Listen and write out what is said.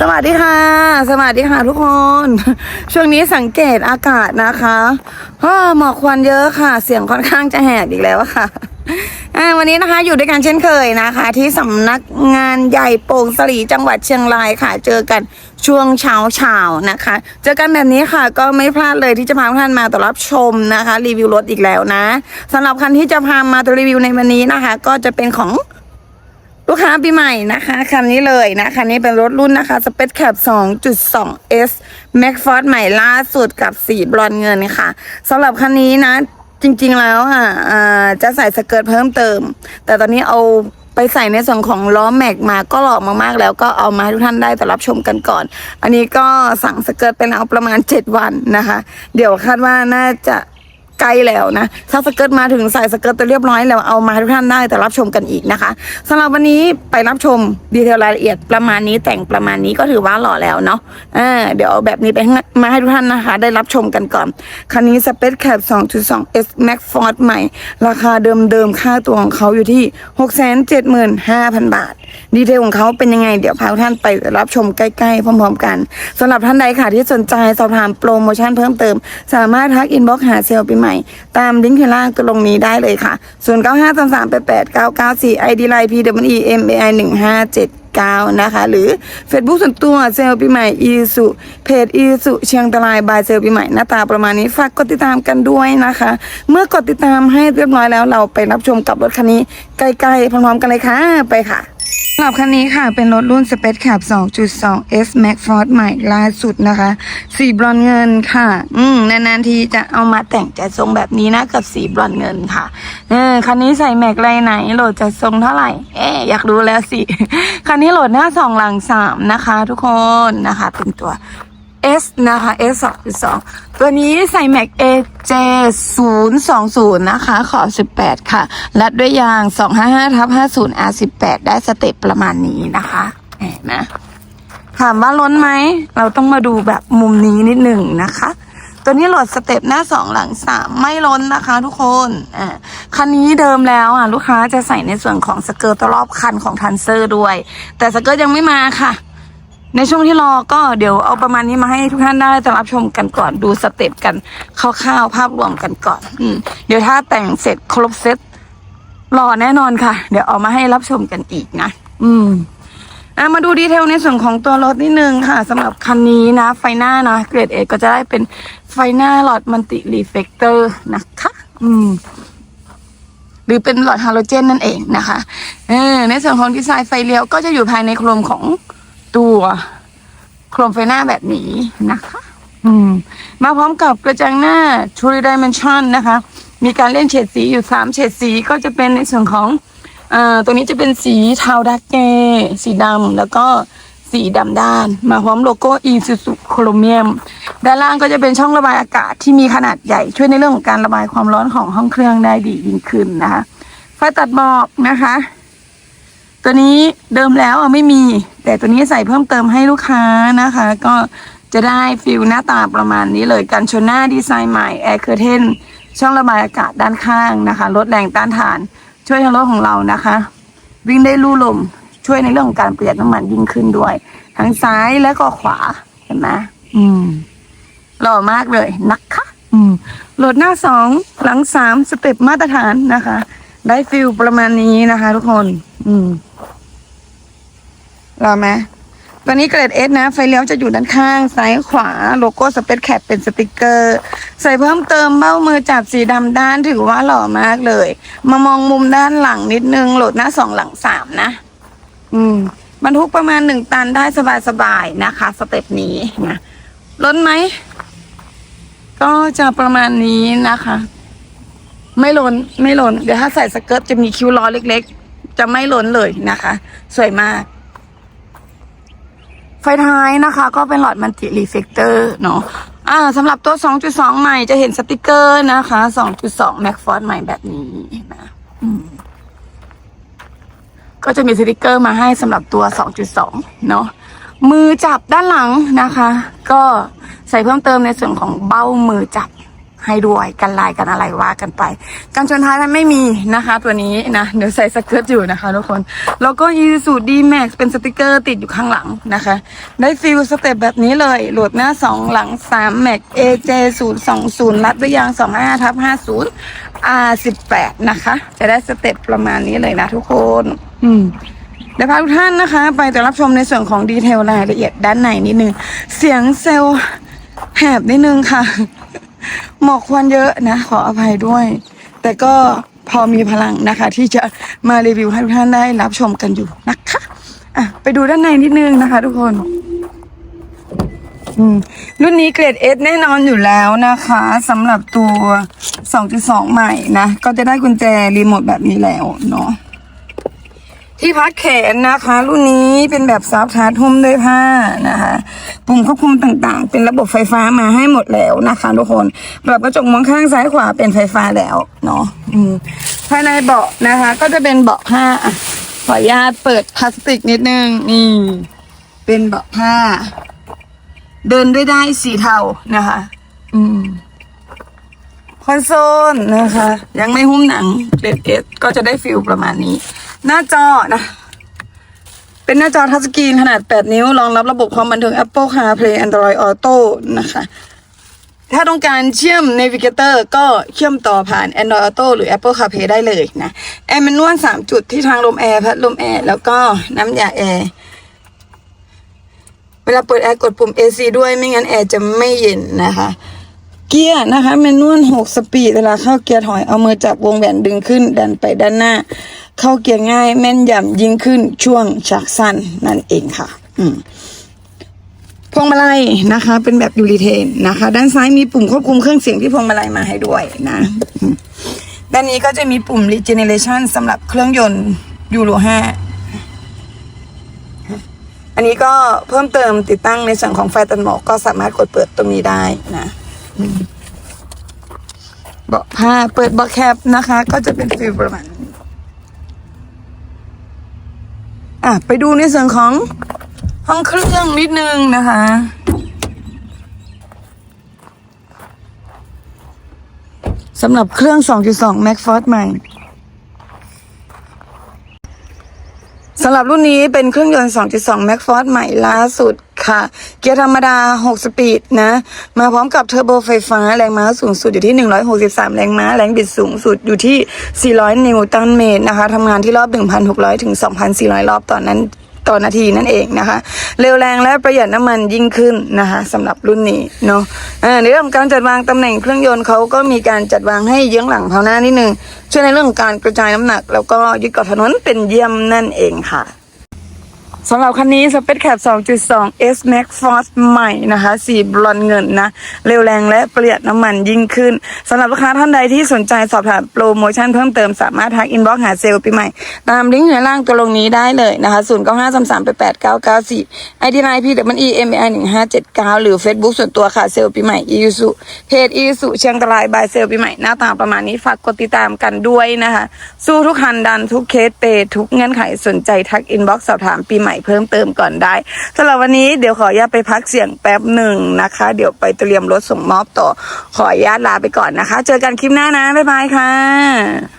สวัสดีค่ะ สวัสดีค่ะทุกคน ช่วงนี้สังเกตอากาศนะคะหมอกควันเยอะค่ะ เสียงค่อนข้างจะแหบอีกแล้วค่ะวันนี้นะคะอยู่ด้วยกันเช่นเคยนะคะ ที่สำนักงานใหญ่โป่งสลีจังหวัดเชียงรายค่ะ เจอกันช่วงเช้าเช้านะคะ เจอกันแบบนี้ค่ะก็ไม่พลาดเลยที่จะพาท่านมาต้อนรับชมนะคะ รีวิวรถอีกแล้วนะสำหรับคันที่จะพามาตัวรีวิวในวันนี้นะคะ ก็จะเป็นของ ลูกค้าปีใหม่นะคะ คันนี้เลยนะ คันนี้เป็นรถรุ่นนะคะ Space Cap 2.2 S Max Force ใหม่ล่าสุดกับสีบรอนเงินค่ะสำหรับคันนี้นะ จริงๆแล้วอะอ่าจะใส่สเกิร์ตเพิ่มเติม แต่ตอนนี้เอาไปใส่ในส่วนของล้อแม็กมาก็หล่อมากๆ แล้วก็เอามาให้ทุกท่านได้แต่รับชมกันก่อน อันนี้ก็สั่งสเกิร์ตไปแล้วประมาณ 7 วันนะคะ เดี๋ยวคาดว่าน่าจะ ใกล้แล้วนะถ้าสเกิร์ตมาถึงใส่สเกิร์ตไปเรียบร้อยแล้วเอามาให้ทุกท่านได้แต่รับชมกันอีกนะคะสำหรับวันนี้ไปรับชมดีเทลรายละเอียดประมาณนี้แต่งประมาณนี้ก็ถือว่าหล่อแล้วเนาะอ่าเดี๋ยวเอาแบบนี้ไปให้มาให้ทุกท่านนะคะ ได้รับชมกันก่อน คันนี้ Space Cap 2.2 S Max Force ใหม่ ราคาเดิมๆค่าตัวของเขาอยู่ที่ 675,000 บาท ดีเทลของเขาเป็นยังไง เดี๋ยวพาท่านไปรับชมใกล้ๆ พร้อมๆกันสำหรับท่านใดค่ะที่สนใจสอบถามโปรโมชั่นเพิ่มเติม สามารถทักอินบ็อกหาเซลล์ปีใหม่ตามลิงก์ข้างล่างตรงนี้ได้เลยค่ะ 0 9 5 3 3 8 8 9 9 4 ID Line P W E M A I 1 5 7 9นะคะ หรือ Facebook ส่วนตัวเซลล์ปีใหม่อีสุเพจอีสุเชียงตรายบายเซลล์ปีใหม่หน้าตาประมาณนี้ฝากกดติดตามกันด้วยนะคะ เมื่อกดติดตามให้เรียบร้อยแล้วเราไปรับชมกับรถคันนี้ใกล้ๆพร้อมๆกันเลยค่ะ ไปค่ะ สำหรับคันนี้ค่ะ เป็นรถรุ่น Space Cap 2.2 S Max Ford ใหม่ล่าสุดนะคะ สีบรอนเงินค่ะ อืมนานๆทีจะเอามาแต่งจัดทรงแบบนี้นะ กับสีบรอนเงินค่ะ เออคันนี้ใส่แม็กไรไหน โหลดจัดทรงเท่าไหร่ เอ๊อยากรู้แล้วสิ คันนี้โหลดหน้าสองหลังสามนะคะ ทุกคนนะคะ เป็นตัว S นะคะ S 2.2ตัวนี้ใส่ Mac AJ 020 นะคะ ขอ 18 ค่ะและด้วยยาง 255ทับ50 R18 ได้สเต็ปประมาณนี้นะคะเห็นไหมถามว่าล้นไหม เราต้องมาดูแบบมุมนี้นิดหนึ่งนะคะ ตัวนี้โหลดสเต็ปหน้า 2 หลัง 3 ไม่ล้นนะคะทุกคนอ่าคันนี้เดิมแล้วอะลูกค้าจะใส่ในส่วนของสเกิร์ตรอบคันของทันเซอร์ด้วย แต่สเกิร์ตยังไม่มาค่ะ ในช่วงที่รอก็เดี๋ยวเอาประมาณนี้มาให้ทุกท่านได้จะรับชมกันก่อนดูสเต็ปกันคร่าวๆภาพรวมกันก่อน อืมเดี๋ยวถ้าแต่งเสร็จครบเซตรอแน่นอนค่ะ เดี๋ยวเอามาให้รับชมกันอีกนะ อืมอะมาดูดีเทลในส่วนของตัวรถนิดนึงค่ะสำหรับคันนี้นะ ไฟหน้านะ เกรดเอก็จะได้เป็นไฟหน้าหลอดมันติรีเฟกเตอร์นะคะ อืมหรือเป็นหลอดฮาโลเจนนั่นเองนะคะเออในส่วนของดีไซน์ไฟเลี้ยวก็จะอยู่ภายในโครงของ ตัวโครงไฟหน้าแบบนี้นะคะ อืม มาพร้อมกับกระจังหน้า True Dimension นะคะ มีการเล่นเฉดสีอยู่สามเฉดสีก็จะเป็นในส่วนของอ่าตัวนี้จะเป็นสีเทาดักเกสีดำแล้วก็สีดำด้าน มาพร้อมโลโก้ Isuzu Chromium ด้านล่างก็จะเป็นช่องระบายอากาศที่มีขนาดใหญ่ช่วยในเรื่องของการระบายความร้อนของห้องเครื่องได้ดียิ่งขึ้นนะคะไฟตัดหมอกนะคะ ตัวนี้เดิมแล้วไม่มี แต่ตัวนี้ใส่เพิ่มเติมให้ลูกค้านะคะ ก็จะได้ฟิลหน้าตาประมาณนี้เลยกันชนหน้าดีไซน์ใหม่แอร์เคอร์เทนช่องระบายอากาศด้านข้างนะคะ ลดแรงต้านทาน ช่วยให้รถของเรานะคะ วิ่งได้ลู่ลมช่วยในเรื่องของการประหยัดน้ำมันยิ่งขึ้นด้วย ทั้งซ้ายและก็ขวาเห็นไหมอืมหล่อมากเลยนะคะ อืมโหลดหน้าสองหลังสามสเต็ปมาตรฐานนะคะ ได้ฟิลประมาณนี้นะคะ ทุกคน อืม หล่อไหมตัวนี้เกรดเอสนะ ไฟเลี้ยวจะอยู่ด้านข้าง ซ้ายขวา โลโก้สเปซแคปเป็นสติกเกอร์ ใส่เพิ่มเติมเบ้ามือจับสีดำด้านถือว่าหล่อมากเลย มามองมุมด้านหลังนิดนึง โหลดหน้าสองหลังสามนะ อืม บรรทุกประมาณหนึ่งตันได้สบายๆนะคะ สเต็ปนี้นะล้นไหม ก็จะประมาณนี้นะคะ ไม่ล้นไม่ล้น เดี๋ยวถ้าใส่สเกิร์ตจะมีคิ้วล้อเล็ก ๆ จะไม่ล้นเลยนะคะ สวยมาก ฟท้ายนะคะ ก็เป็นหลอดมันติรีเฟกเตอร์เนาะอ่าสำหรับตัว 2.2 ใหม่จะเห็นสติกเกอร์นะคะ 2.2 Macford ใหม่แบบนี้นะอืมก็จะมีสติกเกอร์มาให้สำหรับตัว 2.2 เนาะมือจับด้านหลังนะคะ ก็ใส่เพิ่มเติมในส่วนของเบ้ามือจับ ให้ด้วยกันลายกันอะไรว่ากันไปการชนท้ายมันไม่มีนะคะ ตัวนี้นะเดี๋ยวใส่สเกิร์ตอยู่นะคะทุกคนแล้วก็ e สูตร d max เป็นสติกเกอร์ติดอยู่ข้างหลังนะคะ ได้ฟิลสเต็ปแบบนี้เลยโหลดหน้า 2 หลัง3 max aj 0 2 0รัดด้วยยาง 25ทับ50 r 18นะคะ จะได้สเต็ปประมาณนี้เลยนะทุกคน อืมเดี๋ยวพาทุกท่านนะคะ ไปแต่รับชมในส่วนของดีเทลรายละเอียดด้านในนิดนึง เสียงเซลแหบนิดนึงค่ะ หมอกควันเยอะนะ ขออภัยด้วย แต่ก็พอมีพลังนะคะ ที่จะมารีวิวให้ทุกท่านได้รับชมกันอยู่นะคะอะไปดูด้านในนิดนึงนะคะ ทุกคนรุ่นนี้เกรด S แน่นอนอยู่แล้วนะคะสำหรับตัว 2.2 ใหม่นะ ก็จะได้กุญแจรีโมทแบบนี้แล้วเนาะ ที่พักแขนนะคะ รุ่นนี้เป็นแบบซับชาร์จหุ้มด้วยผ้านะคะปุ่มควบคุมต่างๆ เป็นระบบไฟฟ้ามาให้หมดแล้วนะคะทุกคนปรับกระจกมองข้างซ้ายขวาเป็นไฟฟ้าแล้วเนาะภายในเบาะนะคะ ก็จะเป็นเบาะผ้าอะขออนุญาตเปิดพลาสติกนิดนึงนี่เป็นเบาะผ้า เดินด้วยได้สีเทานะคะ อืมคอนโซลนะคะ ยังไม่หุ้มหนังเกรดเอสก็จะได้ฟิลประมาณนี้ หน้าจอนะเป็นหน้าจอทัชสกรีนขนาด 8 นิ้ว รองรับระบบความบันเทิง Apple CarPlay Android Auto นะคะ ถ้าต้องการเชื่อม Navigator ก็เชื่อมต่อผ่าน Android Auto หรือ Apple CarPlay ได้เลยนะแอร์แมนนวล3จุดที่ทางลมแอร์พัดลมแอร์ แล้วก็น้ำยาแอร์เวลาเปิดแอร์กดปุ่ม AC ด้วยไม่งั้นแอร์จะไม่เย็นนะคะ เกียร์นะคะแมนนวลหกสปีดเวลาเข้าเกียร์ถอยเอามือจับวงแหวนดึงขึ้น ดันไปด้านหน้า เข้าเกียร์ง่าย แม่นยำยิ่งขึ้นช่วงชักสั้นนั่นเองค่ะ อืมพวงมาลัยนะคะ เป็นแบบยูริเทนนะคะ ด้านซ้ายมีปุ่มควบคุมเครื่องเสียงที่พวงมาลัยมาให้ด้วยนะ ด้านนี้ก็จะมีปุ่ม regeneration สำหรับเครื่องยนต์ยูโร5อันนี้ก็เพิ่มเติมติดตั้งในส่วนของไฟตัดหมอกก็สามารถกดเปิดตรงนี้ได้นะเบาะผ้าเปิดเบาะแคปนะคะ ก็จะเป็นฟิลประมาณนี้ อะไปดูในส่วนของห้องเครื่องนิดนึงนะคะ สำหรับเครื่อง 2.2 Macford ใหม่สำหรับรุ่นนี้เป็นเครื่องยนต์ 2.2 Macford ใหม่ล่าสุด ค่ะ เกียร์ธรรมดา 6 สปีดนะ มาพร้อมกับเทอร์โบไฟฟ้า แรงม้าสูงสุดอยู่ที่ 163 แรงม้า แรงบิดสูงสุดอยู่ที่ 400 นิวตันเมตรนะคะทำงานที่รอบ 1,600 ถึง 2,400 รอบต่อนนั้นต่อนาทีนั่นเองนะคะ เร็วแรงและประหยัดน้ำมันยิ่งขึ้นนะคะสำหรับรุ่นนี้เนาะในเรื่องของการจัดวางตำแหน่งเครื่องยนต์เขาก็มีการจัดวางให้เยื้องหลังเผาหน้านิดนึงช่วยในเรื่องของการกระจายน้ำหนัก แล้วก็ยึดเกาะถนนเป็นเยี่ยมนั่นเองค่ะ สำหรับคันนี้สเปซแคป2.2 S Max Force ใหม่นะคะสีบรอนเงินนะ เร็วแรงและประหยัดน้ำมันยิ่งขึ้นสำหรับลูกค้าท่านใดที่สนใจสอบถามโปรโมชั่นเพิ่มเติมสามารถทักอินบ็อกหาเซลล์ปีใหม่ ตามลิงก์อยู่ในล่างตัวลงนี้ได้เลยนะคะ0 9 5 3 3 8 8 9 9 4 ID ไลน์ P W E M I 1 5 7 9 หรือ Facebook ส่วนตัวค่ะเซลล์ปีใหม่อีสุเพจอีสุเชียงรายบายเซลล์ปีใหม่หน้าตาประมาณนี้ฝากกดติดตามกันด้วยนะคะสู้ทุกคันดันทุกเคสเปทุกเงื่อนไขสนใจทักอินบ็อกสอบถามปีใหม่เพิ่มเติมก่อนได้สำหรับวันนี้เดี๋ยวขออนุญาตไปพักเสียงแป๊บหนึ่งนะคะ เดี๋ยวไปเตรียมรถส่งมอบต่อ ขออนุญาตลาไปก่อนนะคะ เจอกันคลิปหน้านะบ๊ายบายค่ะ